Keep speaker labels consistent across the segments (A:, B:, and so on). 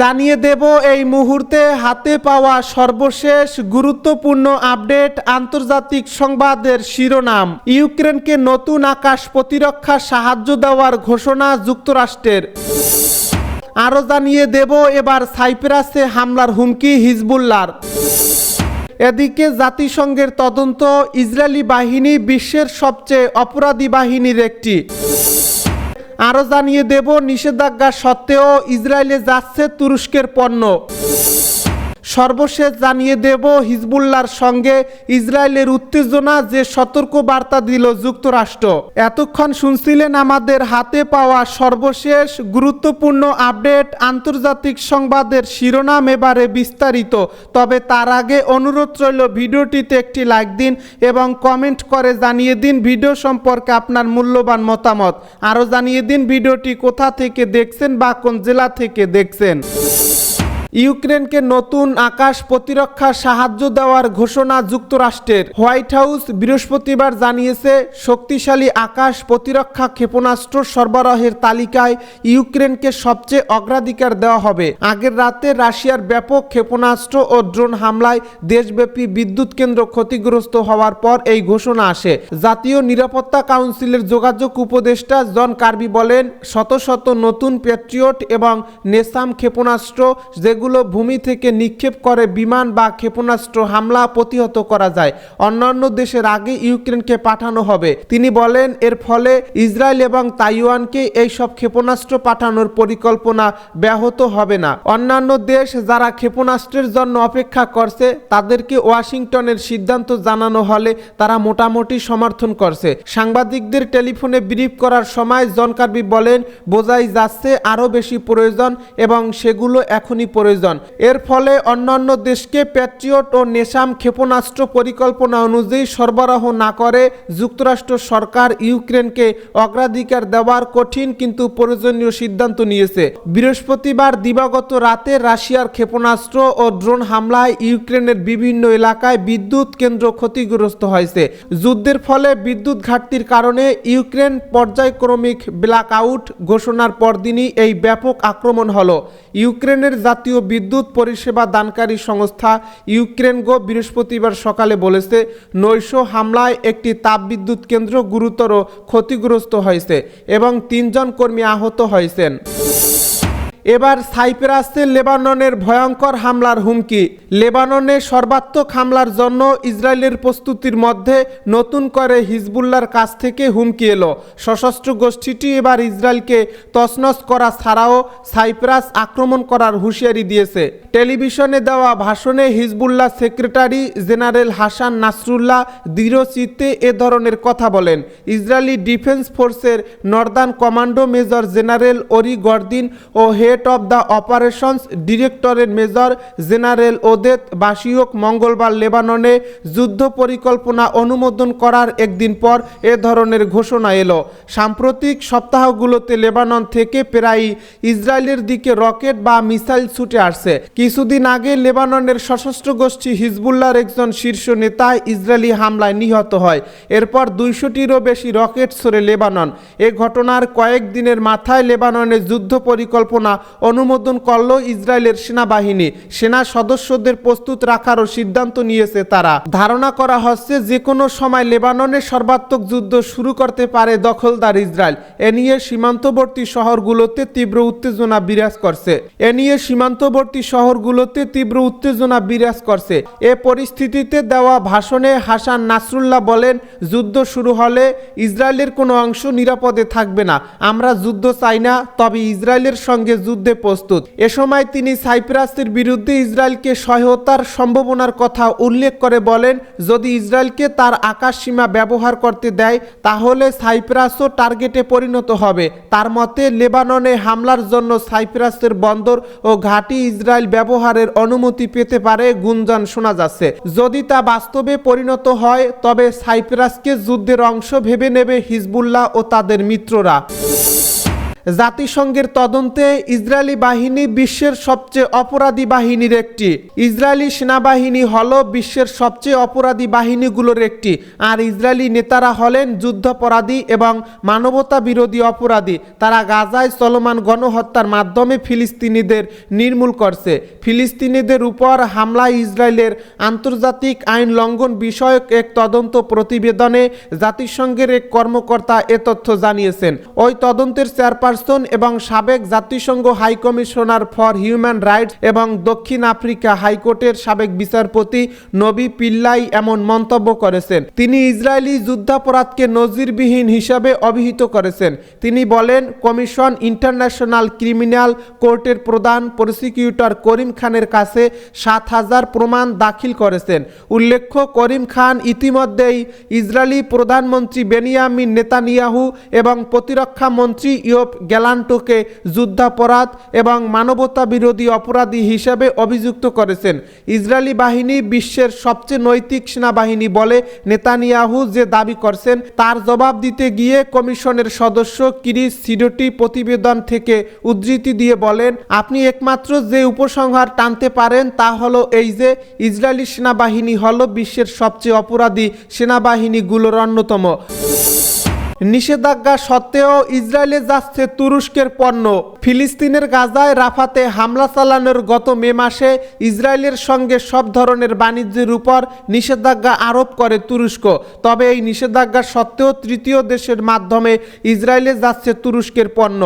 A: জানিয়ে দেব এই মুহূর্তে হাতে পাওয়া সর্বশেষ গুরুত্বপূর্ণ আপডেট আন্তর্জাতিক সংবাদের শিরোনাম ইউক্রেনকে নতুন আকাশ প্রতিরক্ষা সাহায্য দেওয়ার ঘোষণা যুক্তরাষ্ট্রের আরও জানিয়ে দেব এবার সাইপ্রাসে হামলার হুমকি হিজবুল্লার এদিকে জাতিসংঘের তদন্ত ইসরায়েলি বাহিনী বিশ্বের সবচেয়ে অপরাধী বাহিনীর একটি আরও জানিয়ে দেব নিষেধাজ্ঞা সত্ত্বেও ইসরায়েলে যাচ্ছে তুরস্কের পণ্য সর্বশেষ জানিয়ে দেব হিজবুল্লার সঙ্গে ইসরায়েলের উত্তেজনা যে সতর্ক বার্তা দিল যুক্তরাষ্ট্র এতক্ষণ শুনছিলেন আমাদের হাতে পাওয়া সর্বশেষ গুরুত্বপূর্ণ আপডেট আন্তর্জাতিক সংবাদের শিরোনাম এবারে বিস্তারিত তবে তার আগে অনুরোধ রইল ভিডিওটিতে একটি লাইক দিন এবং কমেন্ট করে জানিয়ে দিন ভিডিও সম্পর্কে আপনার মূল্যবান মতামত আরও জানিয়ে দিন ভিডিওটি কোথা থেকে দেখছেন বা কোন জেলা থেকে দেখছেন ইউক্রেনকে নতুন আকাশ প্রতিরক্ষা সাহায্য দেওয়ার ঘোষণা যুক্তরাষ্ট্রের হোয়াইট হাউস বৃহস্পতিবার জানিয়েছে শক্তিশালী আকাশ প্রতিরক্ষা ক্ষেপণাস্ত্র সরবরাহের তালিকায় ইউক্রেনকে সবচেয়ে অগ্রাধিকার দেওয়া হবে আগের রাতে রাশিয়ার ব্যাপক ক্ষেপণাস্ত্র ও ড্রোন হামলায় দেশব্যাপী বিদ্যুৎ কেন্দ্র ক্ষতিগ্রস্ত হওয়ার পর এই ঘোষণা আসে জাতীয় নিরাপত্তা কাউন্সিলের যোগাযোগ উপদেষ্টা জন কার্বি বলেন শত শত নতুন প্যাট্রিয়ট এবং নেসাম ক্ষেপণাস্ত্র যেগুলো যেগুলো ভূমি থেকে নিক্ষেপ করে বিমান বা ক্ষেপণাস্ত্র হামলা প্রতিহত করা যায় অন্যান্য দেশের আগে ইউক্রেনকে পাঠানো হবে তিনি বলেন এর ফলে ইসরায়েল এবং তাইওয়ানকে এই সব ক্ষেপণাস্ত্র পাঠানোর পরিকল্পনা ব্যাহত হবে না অন্যান্য দেশ যারা ক্ষেপণাস্ত্রের জন্য অপেক্ষা করছে তাদেরকে ওয়াশিংটনের সিদ্ধান্ত জানানো হলে তারা মোটামুটি সমর্থন করছে সাংবাদিকদের টেলিফোনে ব্রিফ করার সময় জন বলেন বোঝাই যাচ্ছে আরও বেশি প্রয়োজন এবং সেগুলো এখনই প্রয়োজন প্রয়োজন এর ফলে অন্যান্য দেশকে প্যাট্রিয়ট ও নেশাম ক্ষেপণাস্ত্র পরিকল্পনা অনুযায়ী সরবরাহ না করে যুক্তরাষ্ট্র সরকার ইউক্রেনকে অগ্রাধিকার দেওয়ার কঠিন কিন্তু প্রয়োজনীয় সিদ্ধান্ত নিয়েছে বৃহস্পতিবার দিবাগত রাতে রাশিয়ার ক্ষেপণাস্ত্র ও ড্রোন হামলায় ইউক্রেনের বিভিন্ন এলাকায় বিদ্যুৎ কেন্দ্র ক্ষতিগ্রস্ত হয়েছে যুদ্ধের ফলে বিদ্যুৎ ঘাটতির কারণে ইউক্রেন পর্যায়ক্রমিক ব্ল্যাক আউট ঘোষণার পরদিনই এই ব্যাপক আক্রমণ হল ইউক্রেনের জাতীয় বিদ্যুৎ পরিষেবা দানকারী সংস্থা ইউক্রেন গো বৃহস্পতিবার সকালে বলেছে নৈশ হামলায় একটি তাপবিদ্যুৎ কেন্দ্র গুরুতর ক্ষতিগ্রস্ত হয়েছে এবং তিনজন কর্মী আহত হয়েছেন এবার সাইপ্রাসে লেবাননের ভয়ঙ্কর হামলার হুমকি লেবাননে সর্বাত্মক হামলার জন্য ইসরায়েলের প্রস্তুতির মধ্যে নতুন করে হিজবুল্লার কাছ থেকে হুমকি এলো সশস্ত্র গোষ্ঠীটি এবার ইসরায়েলকে তছনছ করা ছাড়াও সাইপ্রাস আক্রমণ করার হুঁশিয়ারি দিয়েছে টেলিভিশনে দেওয়া ভাষণে Hezbollah secretary general Hassan Nasrallah দৃঢ়চিত্তে এ ধরনের কথা বলেন ইসরায়েলি ডিফেন্স ফোর্সের northern commando major general Ori Gordin ও হে হেড অব দ্য অপারেশনস ডিরেক্টরের মেজর জেনারেল ওদেত বাসিওক মঙ্গলবার লেবাননে যুদ্ধ পরিকল্পনা অনুমোদন করার একদিন পর এ ধরনের ঘোষণা এলো সাম্প্রতিক সপ্তাহগুলোতে লেবানন থেকে প্রায়ই ইসরায়েলের দিকে রকেট বা মিসাইল ছুটে আসছে কিছুদিন আগে লেবাননের সশস্ত্র গোষ্ঠী হিজবুল্লার একজন শীর্ষ নেতা ইসরায়েলি হামলায় নিহত হয় এরপর দুইশোটিরও বেশি রকেট ছড়ে লেবানন এ ঘটনার কয়েকদিনের মাথায় লেবাননের যুদ্ধ পরিকল্পনা অনুমোদন করল ইসরায়েলের সেনাবাহিনী সেনা সদস্যদের প্রস্তুত রাখারও সিদ্ধান্ত নিয়েছে তারা ধারণা করা হচ্ছে যে কোনো সময় লেবাননের সর্বাত্মক যুদ্ধ শুরু করতে পারে দখলদার ইসরায়েল এ নিয়ে সীমান্তবর্তী শহরগুলোতে তীব্র উত্তেজনা বিরাজ করছে এ নিয়ে সীমান্তবর্তী শহরগুলোতে তীব্র উত্তেজনা বিরাজ করছে এ পরিস্থিতিতে দেওয়া ভাষণে হাসান নাসরুল্লাহ বলেন যুদ্ধ শুরু হলে ইসরায়েলের কোনো অংশ নিরাপদে থাকবে না আমরা যুদ্ধ চাই না তবে ইসরায়েলের সঙ্গে যুদ্ধে প্রস্তুত এ সময় তিনি সাইপ্রাসের বিরুদ্ধে ইসরায়েলকে সহায়তার সম্ভাবনার কথা উল্লেখ করে বলেন যদি ইসরায়েলকে তার আকাশ সীমা ব্যবহার করতে দেয় তাহলে সাইপ্রাসও টার্গেটে পরিণত হবে তার মতে লেবাননে হামলার জন্য সাইপ্রাসের বন্দর ও ঘাটি ইসরায়েল ব্যবহারের অনুমতি পেতে পারে গুঞ্জন শোনা যাচ্ছে যদি তা বাস্তবে পরিণত হয় তবে সাইপ্রাসকে যুদ্ধের অংশ ভেবে নেবে হিজবুল্লাহ ও তাদের মিত্ররা জাতিসংঘের তদন্তে ইসরায়েলি বাহিনী বিশ্বের সবচেয়ে অপরাধী বাহিনীর একটি ইসরায়েলি সেনাবাহিনী হল বিশ্বের সবচেয়ে অপরাধী বাহিনীগুলোর একটি আর ইসরায়েলি নেতারা হলেন যুদ্ধাপরাধী এবং মানবতা বিরোধী অপরাধী তারা গাজায় চলমান গণহত্যার মাধ্যমে ফিলিস্তিনিদের নির্মূল করছে ফিলিস্তিনিদের উপর হামলায় ইসরায়েলের আন্তর্জাতিক আইন লঙ্ঘন বিষয়ক এক তদন্ত প্রতিবেদনে জাতিসংঘের এক কর্মকর্তা এ তথ্য জানিয়েছেন ওই তদন্তের চেয়ারপার চেয়ারপারসন এবং সাবেক জাতিসংঘ high commissioner for human rights এবং দক্ষিণ আফ্রিকা হাইকোর্টের সাবেক বিচারপতি নবি পিল্লাই এমন মন্তব্য করেছেন তিনি ইসরায়েলি যুদ্ধাপরাধকে নজিরবিহীন হিসাবে অভিহিত করেছেন তিনি বলেন কমিশন ইন্টারন্যাশনাল ক্রিমিনাল কোর্টের প্রধান প্রসিকিউটর করিম খানের কাছে সাত হাজার প্রমাণ দাখিল করেছেন উল্লেখ্য করিম খান ইতিমধ্যেই ইসরায়েলি প্রধানমন্ত্রী বেনিয়ামিন নেতানিয়াহু এবং প্রতিরক্ষা মন্ত্রী ইয়োপ গ্যালান্টোকে যুদ্ধাপরাধ এবং মানবতা বিরোধী অপরাধী হিসেবে অভিযুক্ত করেছেন ইসরায়েলি বাহিনী বিশ্বের সবচেয়ে নৈতিক সেনাবাহিনী বলে নেতানিয়াহু যে দাবি করছেন তার জবাব দিতে গিয়ে কমিশনের সদস্য কিরিস সিডোটি প্রতিবেদন থেকে উদ্ধৃতি দিয়ে বলেন আপনি একমাত্র যে উপসংহার টানতে পারেন তা হলো এই যে ইসরায়েলি সেনাবাহিনী হলো বিশ্বের সবচেয়ে অপরাধী সেনাবাহিনীগুলোর অন্যতম নিষেধাজ্ঞা সত্ত্বেও ইসরায়েলে যাচ্ছে তুরস্কের পণ্য ফিলিস্তিনের গাজায় রাফাতে হামলা চালানোর গত মে মাসে ইসরায়েলের সঙ্গে সব ধরনের বাণিজ্যের উপর নিষেধাজ্ঞা আরোপ করে তুরস্ক তবে এই নিষেধাজ্ঞা সত্ত্বেও তৃতীয় দেশের মাধ্যমে ইসরায়েলে যাচ্ছে তুরস্কের পণ্য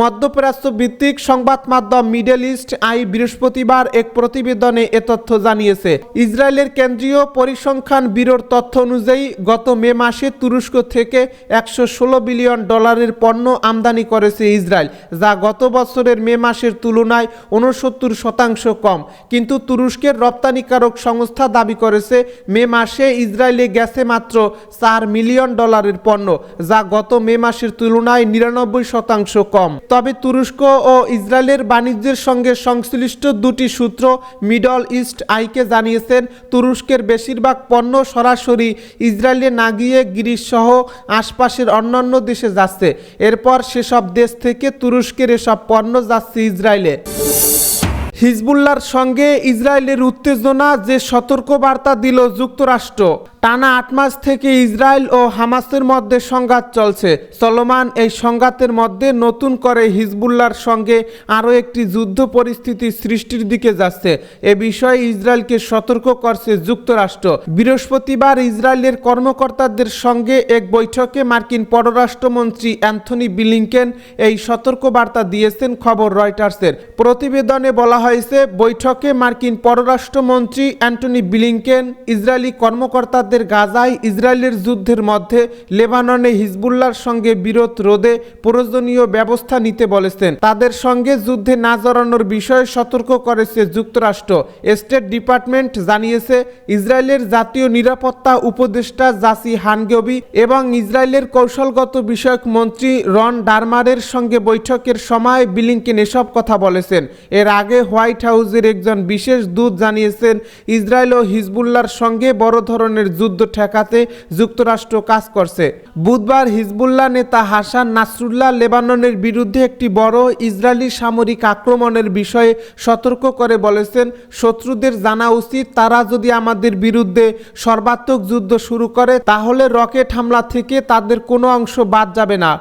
A: মধ্যপ্রাচ্য ভিত্তিক সংবাদ মাধ্যম মিডল ইস্ট আই বৃহস্পতিবার এক প্রতিবেদনে এ তথ্য জানিয়েছে ইসরায়েলের কেন্দ্রীয় পরিসংখ্যান ব্যুরোর তথ্য অনুযায়ী গত মে মাসে তুরস্ক থেকে একশো একশো বিলিয়ন ডলারের পণ্য আমদানি করেছে ইসরায়েল যা গত বছরের মে মাসের তুলনায় উনসত্তর শতাংশ কম কিন্তু তুরস্কের রপ্তানিকারক সংস্থা দাবি করেছে মে মাসে ইসরায়েলে গেছে মাত্র চার মিলিয়ন ডলারের পণ্য যা গত মে মাসের তুলনায় নিরানব্বই শতাংশ কম তবে তুরস্ক ও ইসরায়েলের বাণিজ্যের সঙ্গে সংশ্লিষ্ট দুটি সূত্র মিডল ইস্ট আইকে জানিয়েছেন তুরস্কের বেশিরভাগ পণ্য সরাসরি ইসরায়েলে না গিয়ে গ্রিস সহ আশপাশের অন্যান্য দেশে যাচ্ছে এরপর সেসব দেশ থেকে তুরস্কের এসব পণ্য যাচ্ছে ইসরায়েলে হিজবুল্লার সঙ্গে ইসরায়েলের উত্তেজনা যে সতর্কবার্তা দিল যুক্তরাষ্ট্র টানা আট মাস থেকে ইসরায়েল ও হামাসের মধ্যে সংঘাত চলছে চলমান এই সংঘাতের মধ্যে নতুন করে হিজবুল্লার সঙ্গে আরও একটি যুদ্ধ পরিস্থিতি সৃষ্টির দিকে যাচ্ছে এ বিষয়ে ইসরায়েলকে সতর্ক করছে যুক্তরাষ্ট্র বৃহস্পতিবার ইসরায়েলের কর্মকর্তাদের সঙ্গে এক বৈঠকে মার্কিন পররাষ্ট্রমন্ত্রী অ্যান্থনি বিলিংকেন এই সতর্ক বার্তা দিয়েছেন খবর রয়টার্সের প্রতিবেদনে বলা হয়েছে বৈঠকে মার্কিন পররাষ্ট্রমন্ত্রী অ্যান্টনি বিলিংকেন ইসরায়েলি কর্মকর্তাদের আসাদের গাজায় ইসরায়েলের যুদ্ধের মধ্যে লেবাননে হিজবুল্লার সঙ্গে বিরোধ রোধে প্রয়োজনীয় ব্যবস্থা নিতে বলেছেন তাদের সঙ্গে যুদ্ধে না জড়ানোর বিষয়ে সতর্ক করেছে যুক্তরাষ্ট্র স্টেট ডিপার্টমেন্ট জানিয়েছে ইসরায়েলের জাতীয় নিরাপত্তা উপদেষ্টা জাসি হানগবি এবং ইসরায়েলের কৌশলগত বিষয়ক মন্ত্রী রন ডারমারের সঙ্গে বৈঠকের সময় বিলিংকেন এসব কথা বলেছেন এর আগে হোয়াইট হাউসের একজন বিশেষ দূত জানিয়েছেন ইসরায়েল ও হিজবুল্লার সঙ্গে বড় ধরনের যুদ্ধ ঠেকাতে যুক্তরাষ্ট্র কাজ করছে বুধবার হিজবুল্লাহ নেতা হাসান নাসরুল্লাহ লেবাননের বিরুদ্ধে একটি বড় ইসরায়েলি সামরিক আক্রমণের বিষয়ে সতর্ক করে বলেছেন শত্রুদের জানা উচিত তারা যদি আমাদের বিরুদ্ধে সর্বাত্মক যুদ্ধ শুরু করে তাহলে রকেট হামলা থেকে তাদের কোনো অংশ বাদ যাবে না